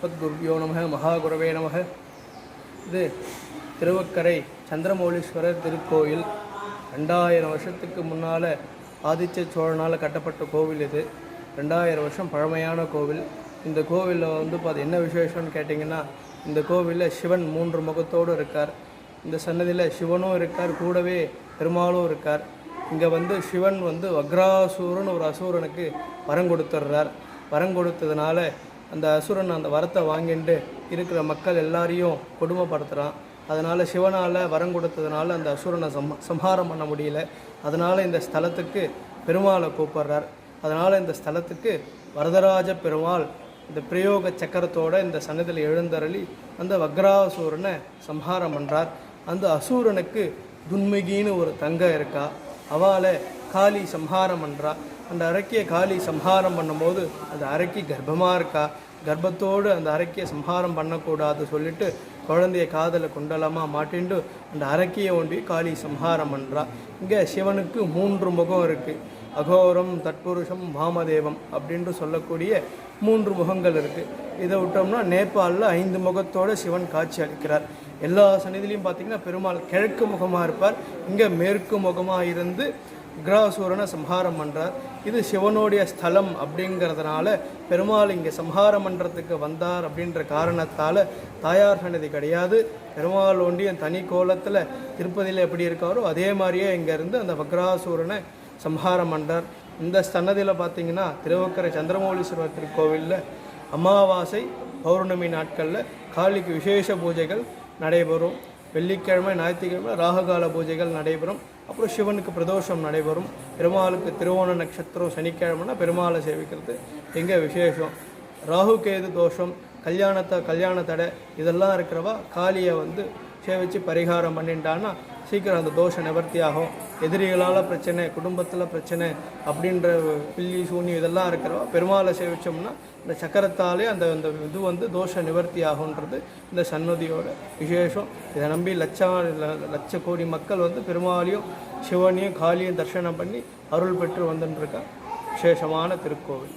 அஸ்மத்குருபியோ நமக மகாகுரவே நமக. இது திருவக்கரை சந்திரமௌலீஸ்வரர் திருக்கோயில். ரெண்டாயிரம் வருஷத்துக்கு முன்னால் ஆதித்ய சோழனால் கட்டப்பட்ட கோவில் இது. ரெண்டாயிரம் வருஷம் பழமையான கோவில். இந்த கோவிலில் வந்து பார்த்து என்ன விசேஷம்னு கேட்டிங்கன்னா இந்த கோவிலில் சிவன் மூன்று முகத்தோடு இருக்கார். இந்த சன்னதியில் சிவனும் இருக்கார் கூடவே பெருமாளும் இருக்கார். இங்கே வந்து சிவன் வந்து வக்ராசூரன் ஒரு அசூரனுக்கு வரம் கொடுத்துட்றார் வரம் கொடுத்ததுனால அந்த அசுரன் அந்த வரத்தை வாங்கிட்டு இருக்கிற மக்கள் எல்லாரையும் கொடுமைப்படுத்துகிறான் அதனால் சிவனால் வரம் கொடுத்ததுனால அந்த அசுரனை சம் சம்ஹாரம் பண்ண முடியல. அதனால் இந்த ஸ்தலத்துக்கு பெருமாளை கூப்பிடுறார். அதனால் இந்த ஸ்தலத்துக்கு வரதராஜ பெருமாள் இந்த பிரயோக சக்கரத்தோட இந்த சன்னதியில் எழுந்தருளி அந்த வக்ராசூரனை சம்ஹாரம் பண்ணுறார் அந்த அசூரனுக்கு துன்மிகின்னு ஒரு தங்க இருக்கா. அவளை காளி சம்ஹாரம் பண்ணுறா அந்த அரக்கியை காளி சம்ஹாரம் பண்ணும்போது அந்த அரக்கி கர்ப்பமாக இருக்கா? கர்ப்பத்தோடு அந்த அரக்கியை சம்ஹாரம் பண்ணக்கூடாது சொல்லிட்டு குழந்தைய காதல குண்டலமாக மாட்டிண்டு அந்த அரக்கியை ஒண்டி காளி சம்ஹாரம் பண்ணுறா இங்கே சிவனுக்கு மூன்று முகம் இருக்குது அகோரம் தட்புருஷம் வாமதேவம் அப்படின்ட்டு சொல்லக்கூடிய மூன்று முகங்கள் இருக்குது இதை விட்டோம்னா நேபாளில் ஐந்து முகத்தோடு சிவன் காட்சி அளிக்கிறார். எல்லா சன்னிதிலையும் பார்த்திங்கன்னா பெருமாள் கிழக்கு முகமாக இருப்பார். இங்கே மேற்கு முகமாக இருந்து விக்ராசூரனை சம்ஹாரம் பண்ணுறார் இது சிவனுடைய ஸ்தலம் அப்படிங்கிறதுனால பெருமாள் இங்கே சம்ஹாரம் பண்ணுறதுக்கு வந்தார் அப்படின்ற காரணத்தால் தாயார் சன்னதி கிடையாது. பெருமாள் ஒண்டியன் தனி கோலத்தில் திருப்பதியில் எப்படி இருக்காரோ அதே மாதிரியே இங்கேருந்து அந்த வக்ராசூரனை சம்ஹாரம் பண்ணுறார் இந்த சன்னதியில் பார்த்தீங்கன்னா திருவக்கரை சந்திரமௌலீஸ்வரர் திருக்கோவிலில் அமாவாசை பௌர்ணமி நாட்களில் காளிக்கு விசேஷ பூஜைகள் நடைபெறும். வெள்ளிக்கிழமை ஞாயிற்றுக்கிழமை ராககால பூஜைகள் நடைபெறும். அப்புறம் சிவனுக்கு பிரதோஷம் நடைபெறும். பெருமாளுக்கு திருவோண நட்சத்திரம் சனிக்கிழமைனா பெருமாளை சேவிக்கிறது. எங்கே விசேஷம்? ராகு கேது தோஷம் கல்யாணத்தை கல்யாண தடை இதெல்லாம் இருக்கிறவா காளியை வந்து சேவித்து பரிகாரம் பண்ணிட்டான்னா சீக்கிரம் அந்த தோஷம் நிவர்த்தி ஆகும் எதிரிகளால் பிரச்சனை குடும்பத்தில் பிரச்சனை அப்படின்ற பில்லி சூனி இதெல்லாம் இருக்கிறவா பெருமாளை சேவிச்சோம்னா இந்த சக்கரத்தாலே அந்த அந்த இது வந்து தோஷ நிவர்த்தி ஆகுன்றது இந்த சன்னதியோட விசேஷம். இதை நம்பி லட்சம் லட்ச கோடி மக்கள் வந்து பெருமாளையும் சிவனையும் காளியும் தரிசனம் பண்ணி அருள் பெற்று வந்துட்டுருக்கா விசேஷமான திருக்கோவில்.